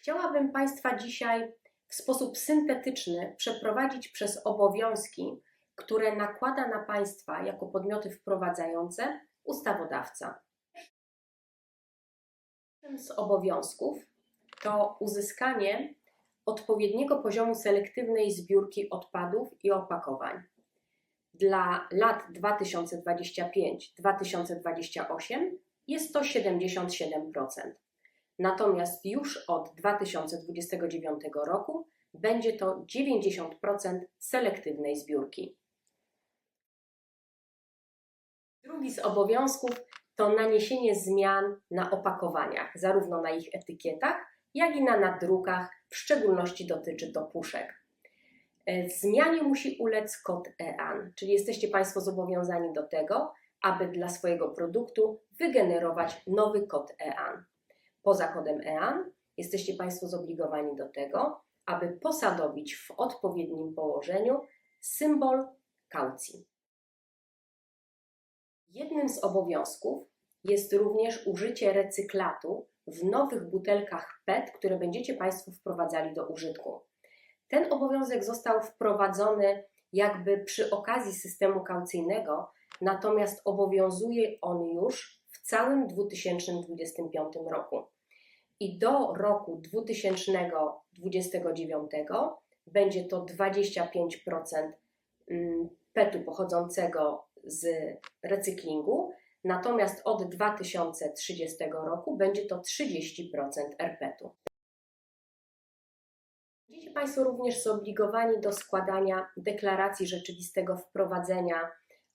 Chciałabym Państwa dzisiaj w sposób syntetyczny przeprowadzić przez obowiązki, które nakłada na Państwa jako podmioty wprowadzające ustawodawca. Jednym z obowiązków to uzyskanie odpowiedniego poziomu selektywnej zbiórki odpadów i opakowań. Dla lat 2025-2028 jest to 77%. Natomiast już od 2029 roku będzie to 90% selektywnej zbiórki. Drugi z obowiązków to naniesienie zmian na opakowaniach, zarówno na ich etykietach, jak i na nadrukach, w szczególności dotyczy to puszek. E, Zmianie musi ulec kod EAN, czyli jesteście Państwo zobowiązani do tego, aby dla swojego produktu wygenerować nowy kod EAN. Poza kodem EAN jesteście Państwo zobligowani do tego, aby posadowić w odpowiednim położeniu symbol kaucji. Jednym z obowiązków jest również użycie recyklatu w nowych butelkach PET, które będziecie Państwo wprowadzali do użytku. Ten obowiązek został wprowadzony jakby przy okazji systemu kaucyjnego, natomiast obowiązuje on już całym 2025 roku. I do roku 2029 będzie to 25% mm, PET-u pochodzącego z recyklingu, natomiast od 2030 roku będzie to 30% RPET-u. Będziecie Państwo również zobligowani do składania deklaracji rzeczywistego wprowadzenia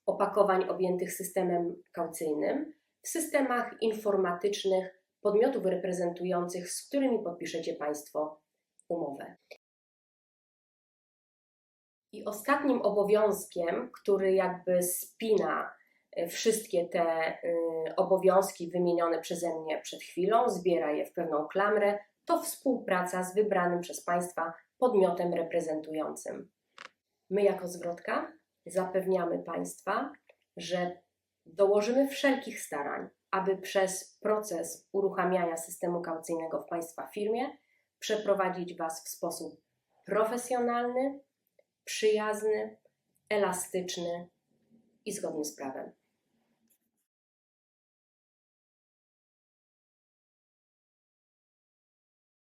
opakowań objętych systemem kaucyjnym w systemach informatycznych podmiotów reprezentujących, z którymi podpiszecie Państwo umowę. I ostatnim obowiązkiem, który jakby spina e, wszystkie te y, obowiązki wymienione przeze mnie przed chwilą, zbiera je w pewną klamrę, to współpraca z wybranym przez Państwa podmiotem reprezentującym. My, jako zwrotka, zapewniamy Państwa, że dołożymy wszelkich starań, aby przez proces uruchamiania systemu kaucyjnego w Państwa firmie przeprowadzić Was w sposób profesjonalny, przyjazny, elastyczny i zgodny z prawem.